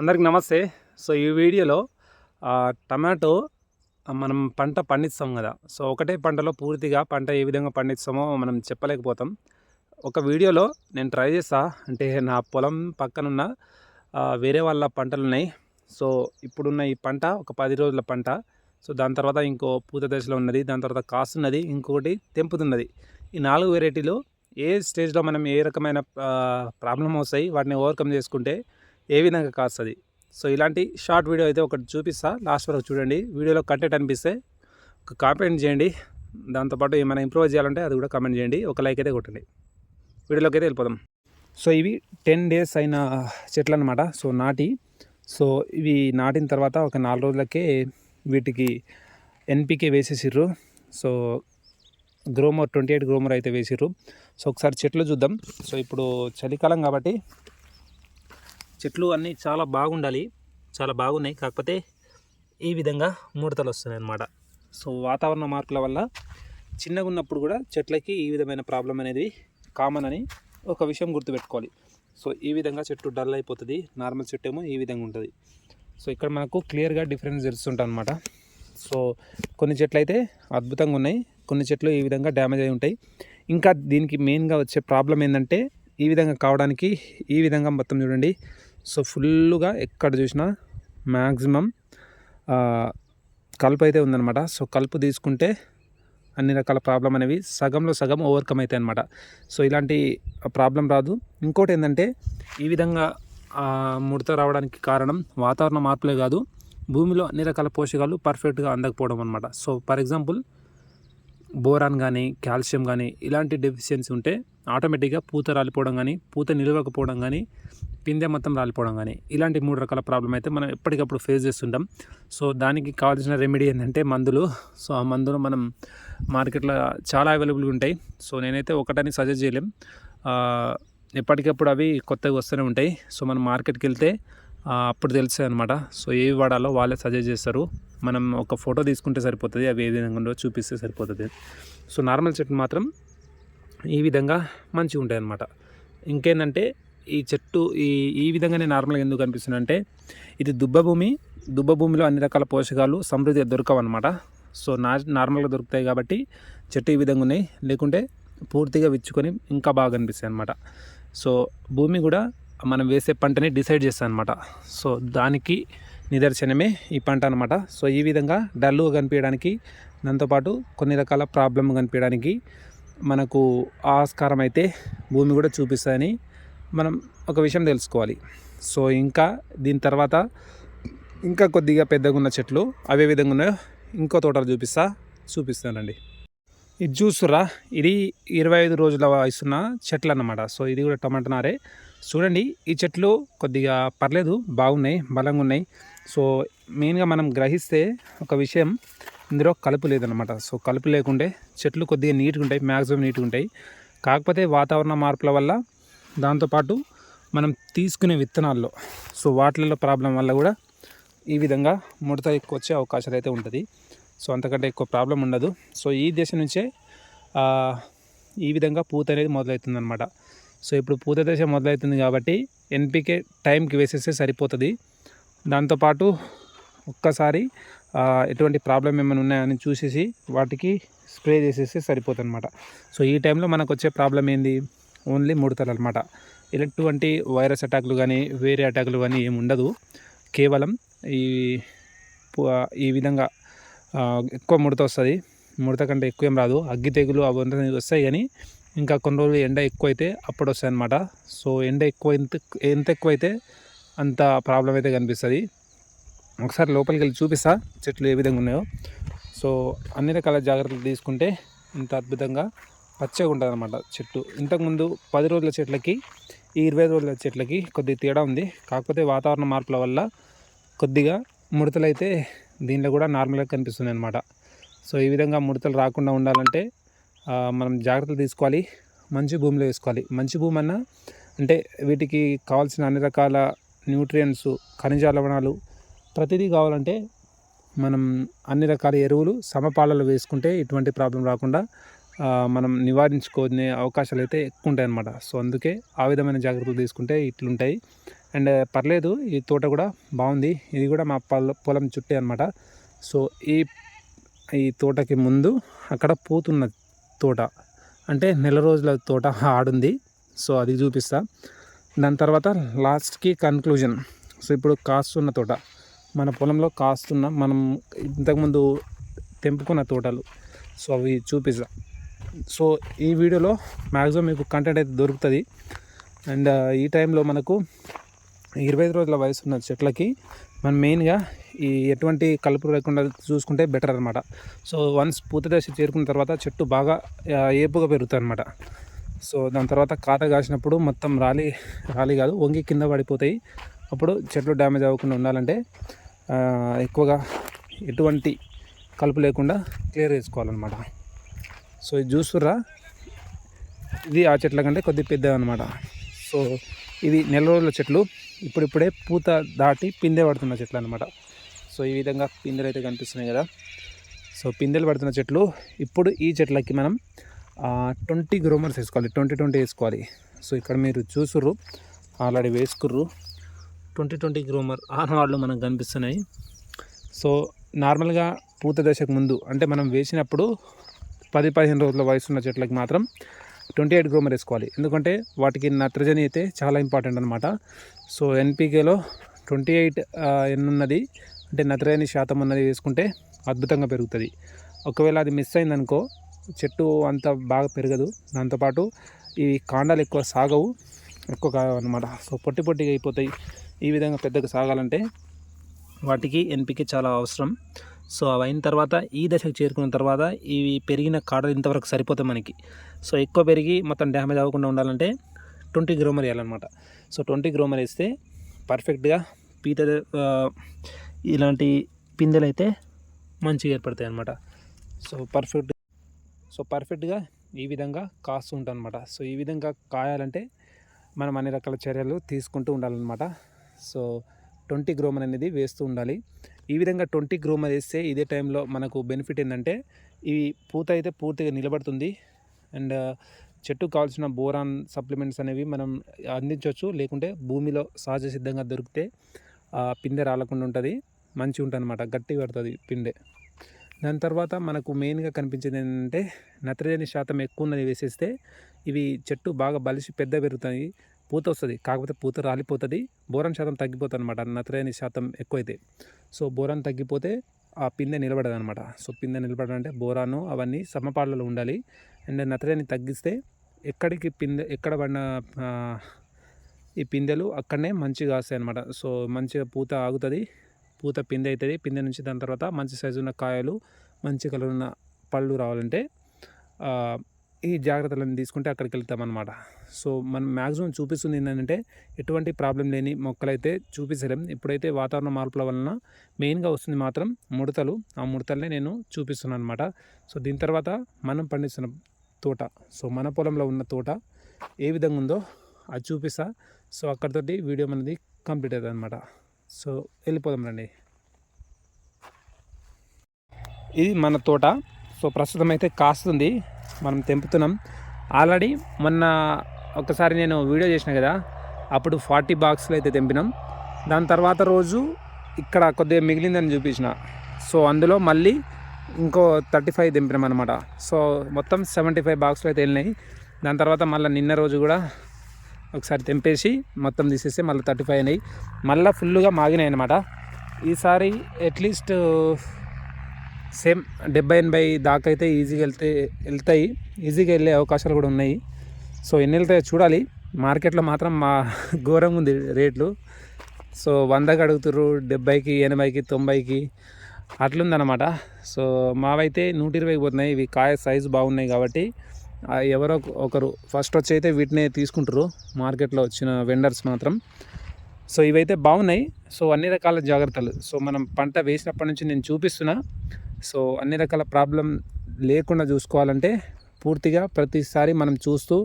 అందరికి నమస్తే. సో ఈ వీడియోలో టమాటో మనం పంట పండిస్తాం కదా. సో ఒకటే పంటలో పూర్తిగా పంట ఏ విధంగా పండిస్తామో మనం చెప్పలేకపోతాం. ఒక వీడియోలో నేను ట్రై చేస్తా. అంటే నా పొలం పక్కనున్న వేరే వాళ్ళ పంటలు ఉన్నాయి. సో ఇప్పుడున్న ఈ పంట ఒక పది రోజుల పంట. సో దాని తర్వాత ఇంకో పూత దశలో ఉన్నది. దాని తర్వాత కాస్తున్నది. ఇంకొకటి తెంపుతున్నది. ఈ నాలుగు వెరైటీలు ఏ స్టేజ్లో మనం ఏ రకమైన ప్రాబ్లం వస్తాయి వాటిని ఓవర్కమ్ చేసుకుంటే ఏ విధంగా కాస్తుంది? సో ఇలాంటి షార్ట్ వీడియో అయితే ఒకటి చూపిస్తా. లాస్ట్ వరకు చూడండి. వీడియోలో కంటెంట్ అనిపిస్తే ఒక కామెంట్ చేయండి. దాంతోపాటు ఏమైనా ఇంప్రూవ్ చేయాలంటే అది కూడా కామెంట్ చేయండి. ఒక లైక్ అయితే కొట్టండి. వీడియోలోకి అయితే వెళ్ళిపోదాం. సో ఇవి టెన్ డేస్ అయిన చెట్లు అనమాట సో నాటి. సో ఇవి నాటిన తర్వాత ఒక నాలుగు రోజులకే వీటికి NPK వేసేసిర్రు. So Gromor twenty eight Gromor అయితే వేసిర్రు. సో ఒకసారి చెట్లు చూద్దాం. సో ఇప్పుడు చలికాలం కాబట్టి చెట్లు అన్నీ చాలా బాగుండాలి. చాలా బాగున్నాయి. కాకపోతే ఈ విధంగా ముడతలు వస్తున్నాయి అన్నమాట సో వాతావరణ మార్పుల వల్ల చిన్నగా ఉన్నప్పుడు కూడా చెట్లకి ఈ విధమైన ప్రాబ్లం అనేది కామన్ అని ఒక విషయం గుర్తుపెట్టుకోవాలి. సో ఈ విధంగా చెట్టు డల్ అయిపోతుంది. నార్మల్ చెట్టు ఏమో ఈ విధంగా ఉంటుంది. సో ఇక్కడ మనకు క్లియర్గా డిఫరెన్స్ తెలుస్తుంటుంది అనమాట సో కొన్ని చెట్లు అయితే అద్భుతంగా ఉన్నాయి. కొన్ని చెట్లు ఈ విధంగా డ్యామేజ్ అయి ఉంటాయి. ఇంకా దీనికి మెయిన్గా వచ్చే ప్రాబ్లం ఏంటంటే ఈ విధంగా కావడానికి ఈ విధంగా మొత్తం చూడండి. సో ఫుల్గా ఎక్కడ చూసినా మ్యాక్సిమం కలుపు అయితే ఉందన్నమాట. సో కలుపు తీసుకుంటే అన్ని రకాల ప్రాబ్లం అనేవి సగంలో సగం ఓవర్కమ్ అవుతాయి అనమాట సో ఇలాంటి ప్రాబ్లం రాదు. ఇంకోటి ఏంటంటే ఈ విధంగా ముడత రావడానికి కారణం వాతావరణ మార్పులే కాదు. భూమిలో అన్ని రకాల పోషకాలు పర్ఫెక్ట్గా అందకపోవడం అనమాట సో ఫర్ ఎగ్జాంపుల్ బోరాన్ కానీ కాల్షియం కానీ ఇలాంటి డెఫిషియన్సీ ఉంటే ఆటోమేటిక్గా పూత రాలిపోవడం కానీ పూత నిలవకపోవడం కానీ పిందె మొత్తం రాలిపోవడం కానీ ఇలాంటి మూడు రకాల ప్రాబ్లం అయితే మనం ఎప్పటికప్పుడు ఫేస్ చేస్తుంటాం. సో దానికి కావాల్సిన రెమెడీ ఏంటంటే మందులు. సో ఆ మందులు మనం మార్కెట్లో చాలా అవైలబుల్గా ఉంటాయి. సో నేనైతే ఒకటని సజెస్ట్ చేయలేం. ఎప్పటికప్పుడు అవి కొత్తగా వస్తూనే ఉంటాయి. సో మనం మార్కెట్కి వెళ్తే అప్పుడు తెలుస్తాయి అనమాట సో ఏవి వాడాలో వాళ్ళే సజెస్ట్ చేస్తారు. మనం ఒక ఫోటో తీసుకుంటే సరిపోతుంది అవి ఏ విధంగా ఉండో చూపిస్తే సరిపోతుంది. సో నార్మల్ చెట్టు మాత్రం ఈ విధంగా మంచిగా ఉంటాయి అన్నమాట. ఇంకేంటంటే ఈ చెట్టు ఈ ఈ విధంగానే నార్మల్గా ఎందుకు కనిపిస్తుంది అంటే ఇది దుబ్బ భూమి. దుబ్బ భూమిలో అన్ని రకాల పోషకాలు సమృద్ధి దొరకవు అనమాట సో నా నార్మల్గా దొరుకుతాయి కాబట్టి చెట్టు ఈ విధంగా ఉన్నాయి. లేకుంటే పూర్తిగా విచ్చుకొని ఇంకా బాగా అనిపిస్తాయి అనమాట సో భూమి కూడా మనం వేసే పంటని డిసైడ్ చేస్తాను అనమాట సో దానికి నిదర్శనమే ఈ పంట అనమాట సో ఈ విధంగా డల్లుగా కనిపించడానికి దాంతోపాటు కొన్ని రకాల ప్రాబ్లమ్ కనిపించడానికి మనకు ఆస్కారం అయితే భూమి కూడా చూపిస్తుందని మనం ఒక విషయం తెలుసుకోవాలి. సో ఇంకా దీని తర్వాత ఇంకా కొద్దిగా పెద్దగా ఉన్న చెట్లు అవే విధంగా ఉన్నాయో ఇంకో తోటలు చూపిస్తా చూపిస్తానండి. ఇది చూస్తురా ఇది ఇరవై ఐదు రోజుల వయసున్న చెట్లు అన్నమాట సో ఇది కూడా టమాటా నారే. చూడండి ఈ చెట్లు కొద్దిగా పర్లేదు బాగున్నాయి బలంగా ఉన్నాయి సో మెయిన్గా మనం గ్రహిస్తే ఒక విషయం ఇందులో కలుపు లేదనమాట సో కలుపు లేకుంటే చెట్లు కొద్దిగా నీట్గా ఉంటాయి మ్యాక్సిమం నీట్గా ఉంటాయి కాకపోతే వాతావరణ మార్పుల వల్ల దాంతోపాటు మనం తీసుకునే విత్తనాల్లో సో వాటిల్లో ప్రాబ్లం వల్ల కూడా ఈ విధంగా ముడత ఎక్కువ వచ్చే అవకాశాలు అయితే ఉంటుంది. సో అంతకంటే ఎక్కువ ప్రాబ్లం ఉండదు. సో ఈ దశ నుంచే ఈ విధంగా పూత అనేది మొదలవుతుందనమాట సో ఇప్పుడు పూత దశ మొదలవుతుంది కాబట్టి ఎన్పికే టైంకి వేసేస్తే సరిపోతుంది. దాంతోపాటు ఒక్కసారి ఎటువంటి ప్రాబ్లం ఏమైనా ఉన్నాయని చూసేసి వాటికి స్ప్రే చేసేస్తే సరిపోతుంది అనమాట సో ఈ టైంలో మనకు వచ్చే ప్రాబ్లం ఏంది? ఓన్లీ ముడతలు అనమాట ఎటువంటి వైరస్ అటాక్లు కానీ వేరే అటాక్లు కానీ ఏమి ఉండదు. కేవలం ఈ ఈ విధంగా ఎక్కువ ముడత వస్తుంది. ముడత కంటే ఎక్కువ ఏం రాదు. అగ్గి తెగులు అవంతా వస్తాయి కానీ ఇంకా కొన్ని రోజులు ఎండ ఎక్కువ అయితే అప్పుడు వస్తాయి అనమాట సో ఎండ ఎక్కువ ఎంత ఎంత ఎక్కువైతే అంత ప్రాబ్లం అయితే కనిపిస్తుంది. ఒకసారి లోపలికి వెళ్ళి చూపిస్తా చెట్లు ఏ విధంగా ఉన్నాయో. సో అన్ని రకాల జాగ్రత్తలు తీసుకుంటే ఇంత అద్భుతంగా పచ్చగా ఉంటుంది అనమాట చెట్టు. ఇంతకుముందు పది రోజుల చెట్లకి ఈ ఇరవై రోజుల చెట్లకి కొద్దిగా తేడా ఉంది. కాకపోతే వాతావరణ మార్పుల వల్ల కొద్దిగా ముడతలు అయితే దీనిలో కూడా నార్మల్గా కనిపిస్తుంది అనమాట సో ఈ విధంగా ముడతలు రాకుండా ఉండాలంటే మనం జాగ్రత్తలు తీసుకోవాలి. మంచి భూమిలో వేసుకోవాలి. మంచి భూమి అన్న అంటే వీటికి కావాల్సిన అన్ని రకాల న్యూట్రియంట్స్ ఖనిజ లవణాలు ప్రతిదీ కావాలంటే మనం అన్ని రకాల ఎరువులు సమపాలలో వేసుకుంటే ఇటువంటి ప్రాబ్లం రాకుండా మనం నివారించుకునే అవకాశాలు అయితే ఎక్కువ ఉంటాయి అన్నమాట. సో అందుకే ఆ విధమైన జాగ్రత్తలు తీసుకుంటే ఇట్లుంటాయి. అండ్ పర్లేదు ఈ తోట కూడా బాగుంది. ఇది కూడా మా పొల పొలం చుట్టే అనమాట సో ఈ ఈ తోటకి ముందు అక్కడ పూతున్నది. తోట. అంటే నెల రోజుల తోట ఆడుంది. సో అది చూపిస్తా. దాని తర్వాత లాస్ట్కి కన్క్లూజన్ సో ఇప్పుడు కాస్తున్న తోట. మన పొలంలో కాస్తున్న మనం ఇంతకుముందు తెంపుకున్న తోటలు. సో అవి చూపిస్తా. సో ఈ వీడియోలో మ్యాక్సిమం మీకు కంటెంట్ అయితే దొరుకుతుంది. అండ్ ఈ టైంలో మనకు ఇరవై ఐదు రోజుల వయసు ఉన్న చెట్లకి మనం మెయిన్గా ఈ ఎటువంటి కలుపు లేకుండా చూసుకుంటే బెటర్ అనమాట సో వన్స్ పూత దశ చేరుకున్న తర్వాత చెట్టు బాగా ఏపుగా పెరుగుతుంది అనమాట సో దాని తర్వాత కాత కాసినప్పుడు మొత్తం రాలి రాలి కాదు వంగి కింద పడిపోతాయి. అప్పుడు చెట్లు డ్యామేజ్ అవ్వకుండా ఉండాలంటే ఎక్కువగా ఎటువంటి కలుపు లేకుండా క్లియర్ చేసుకోవాలన్నమాట. సో ఇది చూస్తుర్రా? ఇది ఆ చెట్ల కంటే కొద్ది పెద్ద అనమాట సో ఇది నెల రోజుల చెట్లు. ఇప్పుడిప్పుడే పూత దాటి పిందె పడుతున్న చెట్లు అనమాట సో ఈ విధంగా పిందెలు అయితే కనిపిస్తున్నాయి కదా. సో పిందెలు పడుతున్న చెట్లు ఇప్పుడు ఈ చెట్లకి మనం ట్వంటీ గ్రోమర్స్ వేసుకోవాలి. ట్వంటీ ట్వంటీ వేసుకోవాలి. సో ఇక్కడ మీరు చూసుర్రు ఆల్రెడీ వేసుకుర్రు. ట్వంటీ ట్వంటీ గ్రోమర్ ఆనవాళ్ళు మనకు కనిపిస్తున్నాయి. సో నార్మల్గా పూత దశకు ముందు అంటే మనం వేసినప్పుడు పది పదిహేను రోజుల వయసు ఉన్న చెట్లకి మాత్రం ట్వంటీ ఎయిట్ గ్రోమర్ వేసుకోవాలి. ఎందుకంటే వాటికి నత్రజని అయితే చాలా ఇంపార్టెంట్ అనమాట సో ఎన్పికేలో ట్వంటీ ఎయిట్ ఎన్నున్నది అంటే నత్రజని శాతం ఉన్నది వేసుకుంటే అద్భుతంగా పెరుగుతుంది. ఒకవేళ అది మిస్ అయిందనుకో చెట్టు అంత బాగా పెరగదు. దాంతోపాటు ఈ కాండాలు ఎక్కువ సాగవు. ఎక్కువ కావన్నమాట సో పొట్టి పొట్టిగా అయిపోతాయి. ఈ విధంగా పెద్దగా సాగాలంటే వాటికి ఎన్పికే చాలా అవసరం. సో అవి అయిన తర్వాత ఈ దశకు చేరుకున్న తర్వాత ఇవి పెరిగిన కాడలు ఇంతవరకు సరిపోతాయి మనకి. సో ఎక్కువ పెరిగి మొత్తం డ్యామేజ్ అవ్వకుండా ఉండాలంటే ట్వంటీ గ్రోమర్ వేయాలన్నమాట. సో ట్వంటీ గ్రోమర్ వేస్తే పర్ఫెక్ట్గా పీత ఇలాంటి పిందెలు అయితే మంచిగా ఏర్పడతాయి అన్నమాట సో పర్ఫెక్ట్ సో పర్ఫెక్ట్గా ఈ విధంగా కాస్తూ ఉంటాయి అనమాట సో ఈ విధంగా కాయాలంటే మనం అన్ని రకాల చర్యలు తీసుకుంటూ ఉండాలన్నమాట. సో ట్వంటీ గ్రోమర్ అనేది వేస్తూ ఉండాలి. ఈ విధంగా ట్వంటీ గ్రోమర్ వేస్తే ఇదే టైంలో మనకు బెనిఫిట్ ఏంటంటే ఇవి పూత అయితే పూర్తిగా నిలబడుతుంది. అండ్ చెట్టుకు కావాల్సిన బోరాన్ సప్లిమెంట్స్ అనేవి మనం అందించవచ్చు. లేకుంటే భూమిలో సహజ సిద్ధంగా దొరికితే ఆ పిందె రాలకుండా ఉంటుంది. మంచిగా ఉంటుంది అనమాట గట్టి పడుతుంది పిండె దాని తర్వాత మనకు మెయిన్గా కనిపించేది ఏంటంటే నత్రజని శాతం ఎక్కువ ఉన్నది వేసేస్తే ఇవి చెట్టు బాగా బలిసి పెద్ద పెరుగుతాయి. పూత వస్తుంది. కాకపోతే పూత రాలిపోతుంది. బోరాన్ శాతం తగ్గిపోతుంది అనమాట నత్రజని శాతం ఎక్కువైతే. సో బోరాన్ తగ్గిపోతే ఆ పిందె నిలబడదు అనమాట సో పిందె నిలబడాలంటే బోరాను అవన్నీ సమపాళ్ళలో ఉండాలి. అండ్ నత్రజని తగ్గిస్తే ఎక్కడికి పిందె ఎక్కడ పడిన ఈ పిందెలు అక్కడనే మంచిగా వస్తాయి అనమాట సో మంచిగా పూత ఆగుతుంది. పూత పిందె అవుతుంది పిందె నుంచి దాని తర్వాత మంచి సైజు ఉన్న కాయలు మంచి కలర్ ఉన్న పళ్ళు రావాలంటే ఈ జాగ్రత్తలను తీసుకుంటే అక్కడికి వెళ్తామన్నమాట సో మనం మ్యాక్సిమం చూపిస్తుంది ఏంటంటే ఎటువంటి ప్రాబ్లం లేని మొక్కలైతే చూపించలేం. ఇప్పుడైతే వాతావరణ మార్పుల వలన మెయిన్గా వస్తుంది మాత్రం ముడతలు. ఆ ముడతల్ని నేను చూపిస్తున్నాను అనమాట సో దీని తర్వాత మనం పండిస్తున్న తోట. సో మన పొలంలో ఉన్న తోట ఏ విధంగా ఉందో అది చూపిస్తా. సో అక్కడితోటి వీడియో మనది కంప్లీట్ అవుతుంది అనమాట సో వెళ్ళిపోదాం రండి. ఇది మన తోట. సో ప్రస్తుతం అయితే కాస్తుంది. మనం తెంపుతున్నాం. ఆల్రెడీ మొన్న ఒకసారి నేను వీడియో చేసిన కదా అప్పుడు ఫార్టీ బాక్స్లు అయితే తెంపినాం. దాని తర్వాత రోజు ఇక్కడ కొద్దిగా మిగిలిందని చూపించిన. సో అందులో మళ్ళీ ఇంకో థర్టీ ఫైవ్ తెంపినాం అనమాట సో మొత్తం సెవెంటీ ఫైవ్ బాక్స్లు అయితే వెళ్ళినాయి. దాని తర్వాత మళ్ళీ నిన్న రోజు కూడా ఒకసారి తెంపేసి మొత్తం తీసేస్తే మళ్ళీ థర్టీ ఫైవ్ అయినాయి. మళ్ళీ ఫుల్గా మాగినాయి అనమాట ఈసారి అట్లీస్ట్ సేమ్ డెబ్బై ఎనభై దాకా అయితే ఈజీగా వెళ్తే వెళ్తాయి. ఈజీగా వెళ్ళే అవకాశాలు కూడా ఉన్నాయి. సో ఎన్ని వెళ్తాయో చూడాలి. మార్కెట్లో మాత్రం మా ఘోరంగా ఉంది రేట్లు. సో వందకి అడుగుతుర్రు డెబ్బైకి ఎనభైకి తొంభైకి అట్లుందనమాట సో మావైతే నూట ఇరవైకి పోతున్నాయి. ఇవి కాయ సైజు బాగున్నాయి కాబట్టి ఎవరో ఒకరు ఫస్ట్ వచ్చి అయితే వీటినే తీసుకుంటారు మార్కెట్లో వచ్చిన వెండర్స్ మాత్రం. సో ఇవైతే బాగున్నాయి. సో అన్ని రకాల జాగ్రత్తలు. సో మనం పంట వేసినప్పటి నుంచి నేను చూపిస్తున్నా. సో అన్ని రకాల ప్రాబ్లం లేకుండా చూసుకోవాలంటే పూర్తిగా ప్రతిసారి మనం చూస్తూ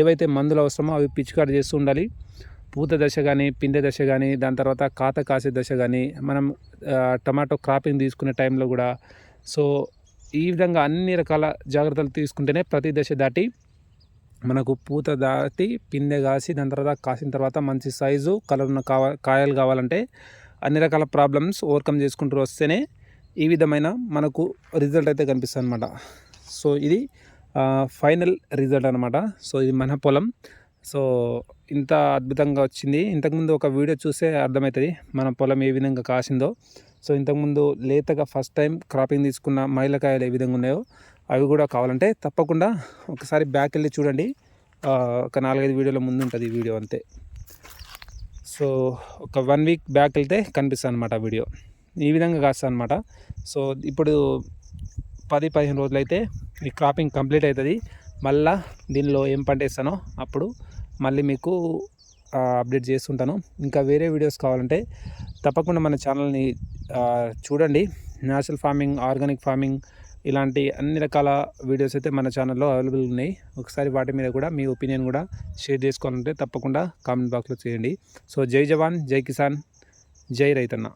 ఏవైతే మందులు అవసరమో అవి పిచికారి చేస్తూ ఉండాలి. పూత దశ కానీ పిందె దశ కానీ దాని తర్వాత కాత కాసే దశ కానీ మనం టమాటో క్రాపింగ్ తీసుకునే టైంలో కూడా. సో ఈ విధంగా అన్ని రకాల జాగ్రత్తలు తీసుకుంటేనే ప్రతి దశ దాటి మనకు పూత దాటి పిందె కాసి దాని తర్వాత కాసిన తర్వాత మంచి సైజు కలర్ ఉన్న కావ కాయలు కావాలంటే అన్ని రకాల ప్రాబ్లమ్స్ ఓవర్కమ్ చేసుకుంటూ వస్తేనే ఈ విధమైన మనకు రిజల్ట్ అయితే కనిపిస్తుంది అనమాట సో ఇది ఫైనల్ రిజల్ట్ అనమాట సో ఇది మన పొలం. సో ఇంత అద్భుతంగా వచ్చింది. ఇంతకుముందు ఒక వీడియో చూస్తే అర్థమవుతుంది మన పొలం ఏ విధంగా కాసిందో. సో ఇంతకుముందు లేతగా ఫస్ట్ టైం క్రాపింగ్ తీసుకున్న మైలకాయలు ఏ విధంగా ఉన్నాయో అవి కూడా కావాలంటే తప్పకుండా ఒకసారి బ్యాక్ వెళ్ళి చూడండి. ఒక నాలుగైదు వీడియోల ముందు ఉంటుంది ఈ వీడియో అంతే. సో ఒక వన్ వీక్ బ్యాక్ వెళ్తే కనిపిస్తుంది అనమాట వీడియో ఈ విధంగా కాస్తుంది అనమాట సో ఇప్పుడు పది పదిహేను రోజులైతే ఈ క్రాపింగ్ కంప్లీట్ అవుతుంది మళ్ళా దీనిలో ఏం పంట వేస్తానో అప్పుడు మళ్ళీ మీకు అప్డేట్ చేస్తుంటాను. ఇంకా వేరే వీడియోస్ కావాలంటే తప్పకుండా మన ఛానల్ని చూడండి. న్యాచురల్ ఫార్మింగ్ ఆర్గానిక్ ఫార్మింగ్ ఇలాంటి అన్ని రకాల వీడియోస్ అయితే మన ఛానల్లో అవైలబుల్ ఉన్నాయి. ఒకసారి వాటి మీద కూడా మీ ఒపీనియన్ కూడా షేర్ చేసుకోవాలంటే తప్పకుండా కామెంట్ బాక్స్లో చేయండి. సో జై జవాన్ జై కిసాన్ జై రైతన్న.